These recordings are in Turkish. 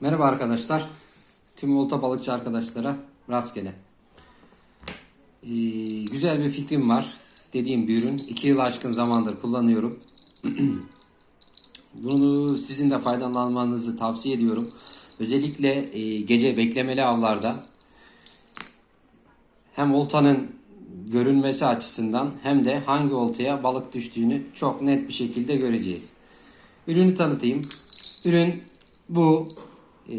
Merhaba arkadaşlar. Tüm olta balıkçı arkadaşlara rastgele. Ee, güzel bir fikrim var. Dediğim bir ürün. 2 yıl aşkın zamandır kullanıyorum. Bunu sizin de faydalanmanızı tavsiye ediyorum. Özellikle e, gece beklemeli avlarda hem oltanın görünmesi açısından hem de hangi oltaya balık düştüğünü çok net bir şekilde göreceğiz. Ürünü tanıtayım. Ürün bu e,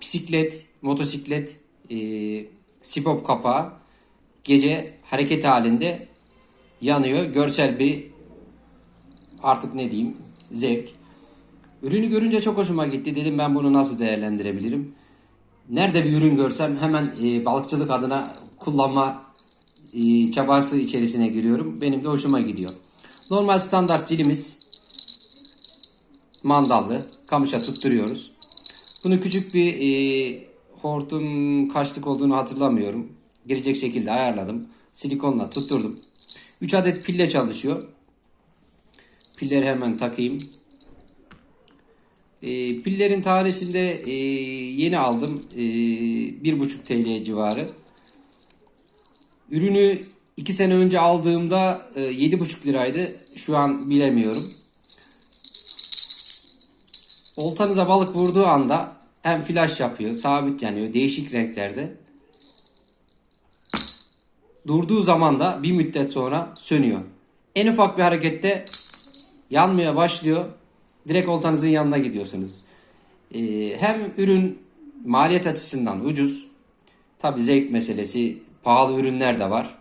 bisiklet, motosiklet, e, sipop kapağı gece hareket halinde yanıyor. Görsel bir artık ne diyeyim zevk. Ürünü görünce çok hoşuma gitti. Dedim ben bunu nasıl değerlendirebilirim? Nerede bir ürün görsem hemen e, balıkçılık adına kullanma e, çabası içerisine giriyorum. Benim de hoşuma gidiyor. Normal standart zilimiz mandallı. Kamışa tutturuyoruz. Bunu küçük bir e, hortum kaçlık olduğunu hatırlamıyorum. Girecek şekilde ayarladım. Silikonla tutturdum. 3 adet pille çalışıyor. Pilleri hemen takayım. E, pillerin tanesinde e, yeni aldım. E, 1,5 TL civarı. Ürünü 2 sene önce aldığımda e, 7,5 liraydı. Şu an bilemiyorum. Oltanıza balık vurduğu anda hem flash yapıyor, sabit yanıyor, değişik renklerde. Durduğu zaman da bir müddet sonra sönüyor. En ufak bir harekette yanmaya başlıyor. Direkt oltanızın yanına gidiyorsunuz. Ee, hem ürün maliyet açısından ucuz. Tabi zevk meselesi. Pahalı ürünler de var.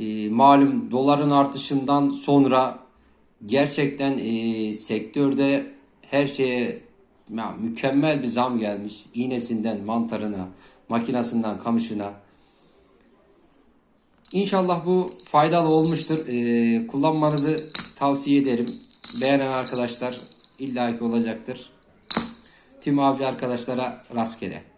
Ee, malum doların artışından sonra gerçekten e, sektörde her şeye ya, mükemmel bir zam gelmiş. İğnesinden mantarına, makinasından kamışına. İnşallah bu faydalı olmuştur. Ee, kullanmanızı tavsiye ederim. Beğenen arkadaşlar illaki olacaktır. Tüm avcı arkadaşlara rastgele.